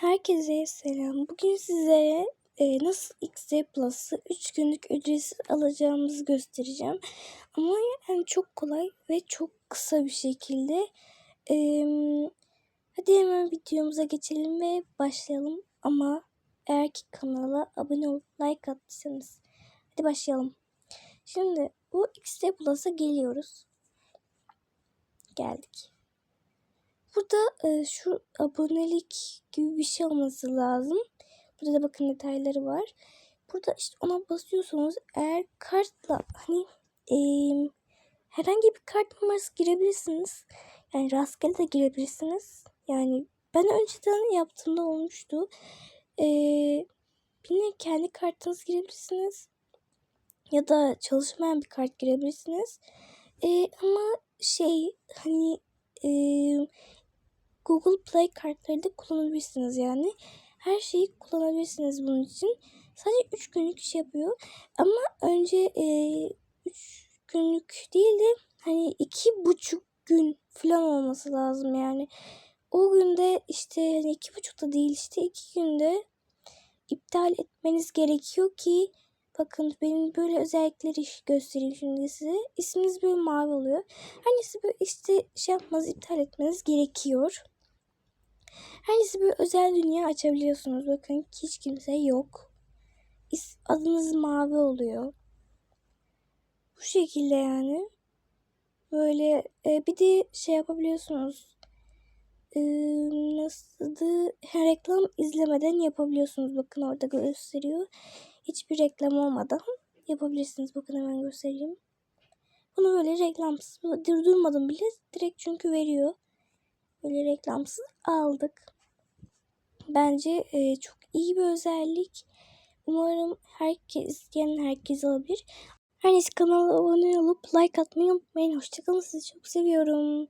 Herkese selam. Bugün sizlere e, nasıl XZ Plus'ı 3 günlük ücretsiz alacağımızı göstereceğim. Ama yani çok kolay ve çok kısa bir şekilde. E, hadi hemen videomuza geçelim ve başlayalım. Ama eğer ki kanala abone olup like attıysanız. Hadi başlayalım. Şimdi bu XZ Plus'a geliyoruz. Geldik. Burada e, şu abonelik gibi bir şey olması lazım. Burada da bakın detayları var. Burada işte ona basıyorsunuz. Eğer kartla hani e, herhangi bir kart numarası girebilirsiniz. Yani rastgele de girebilirsiniz. Yani ben önceden yaptığımda olmuştu. E, yine kendi kartınızı girebilirsiniz. Ya da çalışmayan bir kart girebilirsiniz. E, ama şey hani Google Play kartları da kullanabilirsiniz yani. Her şeyi kullanabilirsiniz bunun için. Sadece 3 günlük iş yapıyor. Ama önce 3 e, günlük değil de hani iki buçuk gün falan olması lazım yani. O günde işte hani iki buçukta değil işte iki günde iptal etmeniz gerekiyor ki bakın benim böyle özellikleri göstereyim şimdi size. İsminiz böyle mavi oluyor. Hangisi böyle işte şey yapmanız iptal etmeniz gerekiyor. Her neyse böyle özel dünya açabiliyorsunuz. Bakın hiç kimse yok. Adınız mavi oluyor. Bu şekilde yani. Böyle e, bir de şey yapabiliyorsunuz. E, nasıldı? Her reklam izlemeden yapabiliyorsunuz. Bakın orada gösteriyor. Hiçbir reklam olmadan yapabilirsiniz. Bakın hemen göstereyim. Bunu böyle reklamsız durdurmadım bile. Direkt çünkü veriyor. Böyle reklamsız aldık. Bence e, çok iyi bir özellik. Umarım herkes isteyen herkes alabilir. Her neyse kanala abone olup like atmayı unutmayın. Hoşçakalın sizi çok seviyorum.